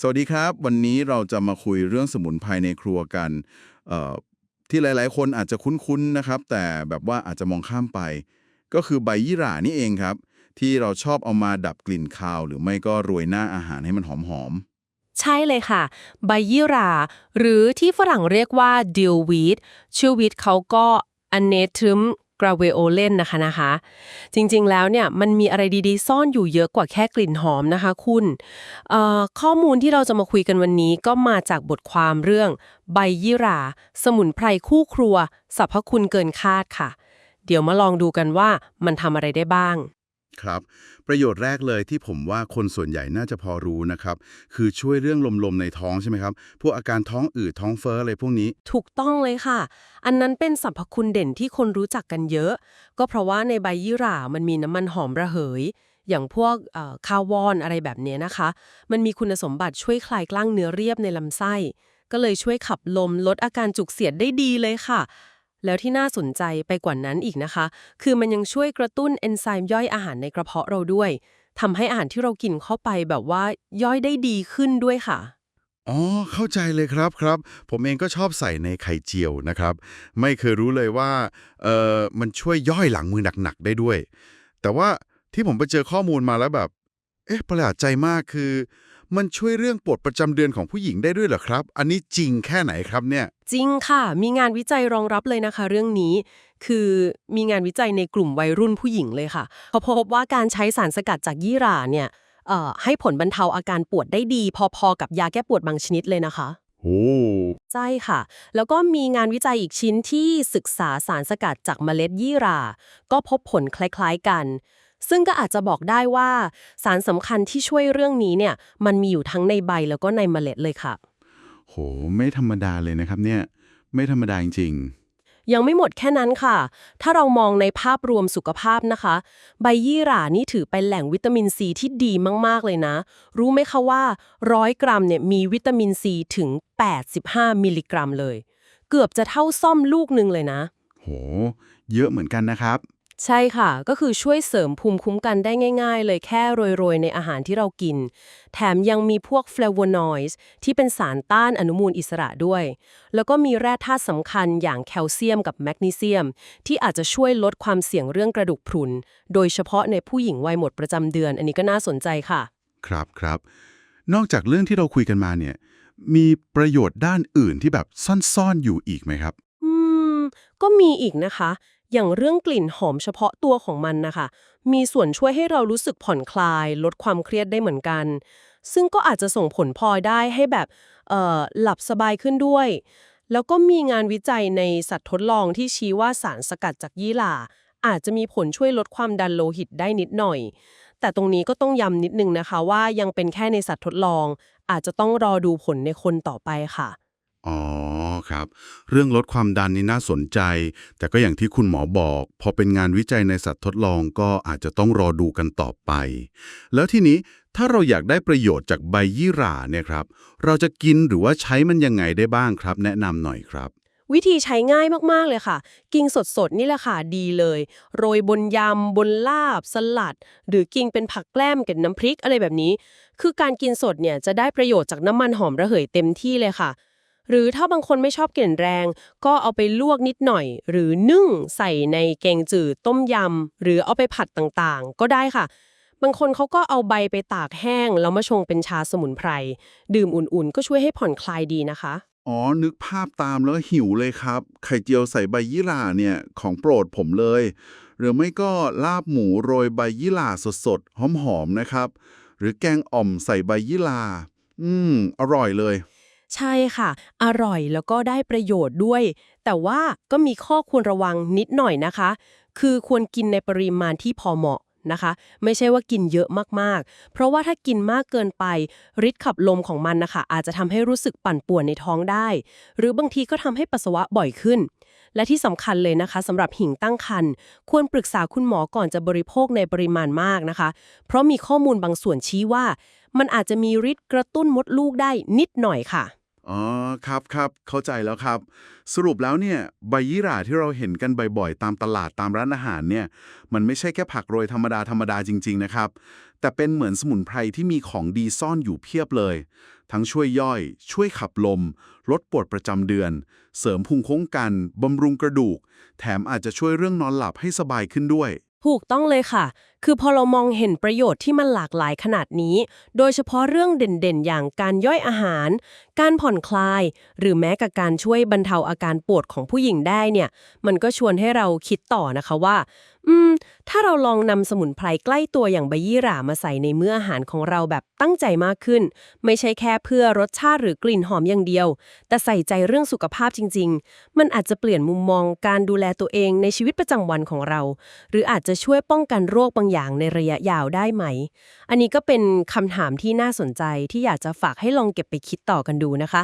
สวัสดีครับ วันนี้เราจะมาคุยเรื่องสมุนไพรในครัวกันเอ่อที่หลาย ๆ คนอาจจะคุ้น ๆ นะครับ แต่แบบว่าอาจจะมองข้ามไป ก็คือใบยี่หร่านี่เองครับ ที่เราชอบเอามาดับกลิ่นคาว หรือไม่ก็โรยหน้าอาหารให้มันหอม ใช่เลยค่ะ ใบยี่หราหรือที่ฝรั่งเรียกว่า dill weed ชื่อวีดเขาก็ กราเวโอเลนนะคะนะคะ จริงๆแล้วเนี่ยมันมีอะไรดีๆ ซ่อนอยู่เยอะกว่าแค่กลิ่นหอมนะคะคุณข้อมูลที่เราจะมาคุยกันวันนี้ก็มาจากบทความเรื่อง ใบยี่รา สมุนไพรคู่ครัวสรรพคุณเกินคาดค่ะ เดี๋ยวมาลองดูกันว่ามันทำอะไรได้บ้าง ครับ ประโยชน์แรกเลยที่ผมว่าคนส่วนใหญ่น่าจะพอรู้นะครับ คือช่วยเรื่องลมๆในท้องใช่ไหมครับ พวกอาการท้องอืดท้องเฟ้ออะไรพวกนี้ ถูกต้องเลยค่ะ อันนั้นเป็นสรรพคุณเด่นที่คนรู้จักกันเยอะ ก็เพราะว่าในใบยี่หร่ามันมีน้ำมันหอมระเหย อย่างพวกคาวอนอะไรแบบนี้นะคะ มันมีคุณสมบัติช่วยคลายกล้างเนื้อเรียบในลำไส้ ก็เลยช่วยขับลมลดอาการจุกเสียดได้ดีเลยค่ะ แล้วที่น่าสนใจไปกว่านั้นอีกนะคะ คือมันยังช่วยกระตุ้นเอนไซม์ย่อยอาหารในกระเพาะเราด้วยทำให้อาหารที่เรากินเข้าไปแบบว่าย่อยได้ดีขึ้นด้วยค่ะ อ๋อ เข้าใจเลยครับครับ ผมเองก็ชอบใส่ในไข่เจียวนะครับ ไม่เคยรู้เลยว่าเออมันช่วยย่อยหลังมือหนักๆได้ด้วย แต่ว่าที่ผมไปเจอข้อมูลมาแล้วแบบ เอ๊ะประหลาดใจมากคือ มันช่วยเรื่องปวดประจำเดือนของผู้หญิงได้ด้วยเหรอครับ อันนี้จริงแค่ไหนครับเนี่ย จริงค่ะ มีงานวิจัยรองรับเลยนะคะ เรื่องนี้ คือมีงานวิจัยในกลุ่มวัยรุ่นผู้หญิงเลยค่ะเขาพบว่าการใช้สารสกัดจากยี่หร่าเนี่ยเอ่อให้ผลบรรเทาอาการปวดได้ดี พอๆกับยาแก้ปวดบางชนิดเลยนะคะโอ้ใช่ค่ะ แล้วก็มีงานวิจัยอีกชิ้นที่ศึกษาสารสกัดจากเมล็ดยี่หร่า ก็พบผลคล้ายๆกัน ซึ่งก็อาจจะบอกได้ว่า สารสำคัญที่ช่วยเรื่องนี้เนี่ยมันมีอยู่ทั้งในใบแล้วก็ในเมล็ดเลยค่ะ โห ไม่ธรรมดาเลยนะครับเนี่ย ไม่ธรรมดาจริงยังไม่หมดแค่นั้นค่ะ ถ้าเรามองในภาพรวมสุขภาพนะคะ ใบยี่หร่านี่ถือเป็นแหล่งวิตามินซีที่ดีมากๆเลยนะ รู้ไหมคะว่า100กรัมเนี่ยมีวิตามินซีถึง 85 มิลลิกรัมเลย เกือบจะเท่าซ่อมลูกหนึ่งเลยนะๆโห เยอะเหมือนกันนะครับ ใช่ค่ะ ก็คือช่วยเสริมภูมิคุ้มกันได้ง่าย ๆ เลยแค่โรย ๆ ในอาหารที่เรากิน แถมยังมีพวก flavonoids ที่เป็นสารต้านอนุมูลอิสระด้วย แล้วก็มีแร่ธาตุสำคัญอย่างแคลเซียมกับแมกนีเซียม ที่อาจจะช่วยลดความเสี่ยงเรื่องกระดูกพรุน โดยเฉพาะในผู้หญิงวัยหมดประจำเดือน อันนี้ก็น่าสนใจค่ะ ครับครับ นอกจากเรื่องที่เราคุยกันมาเนี่ย มีประโยชน์ด้านอื่นที่แบบซ่อนๆอยู่อีกไหมครับ อืม ก็มีอีกนะคะ อย่างเรื่องกลิ่นหอมเฉพาะตัวของมันนะคะ มีส่วนช่วยให้เรารู้สึกผ่อนคลาย ลดความเครียดได้เหมือนกัน ซึ่งก็อาจจะส่งผลพลอยได้ให้แบบเอ่อหลับสบายขึ้นด้วย แล้วก็มีงานวิจัยในสัตว์ทดลองที่ชี้ว่าสารสกัดจากยี่หร่า อาจจะมีผลช่วยลดความดันโลหิตได้นิดหน่อย แต่ตรงนี้ก็ต้องย้ำนิดนึงนะคะว่ายังเป็นแค่ในสัตว์ทดลอง อาจจะต้องรอดูผลในคนต่อไปค่ะ อ๋อ ครับ เรื่องลดความดันนี่น่าสนใจ แต่ก็อย่างที่คุณหมอบอก พอเป็นงานวิจัยในสัตว์ทดลองก็อาจจะต้องรอดูกันต่อไป แล้วทีนี้ถ้าเราอยากได้ประโยชน์จากใบยี่หร่าเนี่ยครับ เราจะกินหรือว่าใช้มันยังไงได้บ้างครับ แนะนำหน่อยครับ วิธีใช้ง่ายมากๆเลยค่ะ กินสดๆนี่แหละค่ะดีเลย โรยบนยำ บนลาบ สลัด หรือกินเป็นผักแกล้มกับน้ำพริกอะไรแบบนี้ คือการกินสดเนี่ยจะได้ประโยชน์จากน้ำมันหอมระเหยเต็มที่เลยค่ะ หรือถ้าบางคนไม่ชอบกลิ่นแรง ก็เอาไปลวกนิดหน่อย หรือนึ่งใส่ในแกงจืดต้มยำ หรือเอาไปผัดต่างๆ ก็ได้ค่ะ บางคนเขาก็เอาใบไปตากแห้ง แล้วมาชงเป็นชาสมุนไพร ดื่มอุ่นๆ ก็ช่วยให้ผ่อนคลายดีนะคะ อ๋อ นึกภาพตามแล้วหิวเลยครับ ไข่เจียวใส่ใบยี่หร่าเนี่ยของโปรดผมเลย หรือไม่ก็ลาบหมูโรยใบยี่หร่าสดๆหอมๆนะครับ หรือแกงอ่อมใส่ใบยี่หร่าอืม อร่อยเลย ใช่ค่ะ อร่อยแล้วก็ได้ประโยชน์ด้วย แต่ว่าก็มีข้อควรระวังนิดหน่อยนะคะ คือควรกินในปริมาณที่พอเหมาะนะคะ ไม่ใช่ว่ากินเยอะมากๆ เพราะว่าถ้ากินมากเกินไปฤทธิ์ขับลมของมันนะคะ อาจจะทำให้รู้สึกปั่นป่วนในท้องได้ หรือบางทีก็ทำให้ปัสสาวะบ่อยขึ้น และที่สำคัญเลยนะคะสำหรับหิ่งตั้งครรภ์ควรปรึกษาคุณหมอก่อนจะบริโภคในปริมาณมากนะคะ เพราะมีข้อมูลบางส่วนชี้ว่า มันอาจจะมีฤทธิ์กระตุ้นมดลูกได้นิดหน่อยค่ะ อ๋อครับครับเข้าใจแล้วครับ สรุปแล้วเนี่ยใบยี่หร่าที่เราเห็นกันบ่อยๆ ตามตลาดตามร้านอาหารเนี่ยมันไม่ใช่แค่ผักโรยธรรมดาธรรมดาจริง ๆ นะครับ แต่เป็นเหมือนสมุนไพรที่มีของดีซ่อนอยู่เพียบเลย ทั้งช่วยย่อย ช่วยขับลม ลดปวดประจำเดือน เสริมภูมิคุ้มกันบำรุงกระดูก แถมอาจจะช่วยเรื่องนอนหลับให้สบายขึ้นด้วย ถูกต้องเลยค่ะ คือพอเรามองเห็นประโยชน์ที่มันหลากหลายขนาดนี้ โดยเฉพาะเรื่องเด่นๆ อย่างการย่อยอาหาร การผ่อนคลาย หรือแม้กับการช่วยบรรเทาอาการปวดของผู้หญิงได้เนี่ย มันก็ชวนให้เราคิดต่อนะคะว่า อืม ถ้าเราลองนำสมุนไพรใกล้ตัวอย่างใบยี่หร่ามาใส่ในเมื้ออาหารของเราแบบตั้งใจมากขึ้น ไม่ใช่แค่เพื่อรสชาติหรือกลิ่นหอมอย่างเดียว แต่ใส่ใจเรื่องสุขภาพจริง ๆ มันอาจจะเปลี่ยนมุมมองการดูแลตัวเองในชีวิตประจำวันของเรา หรืออาจจะช่วยป้องกันโรคบางอย่างในระยะยาวได้ไหม อันนี้ก็เป็นคำถามที่น่าสนใจที่อยากจะฝากให้ลองเก็บไปคิดต่อกันดูนะคะ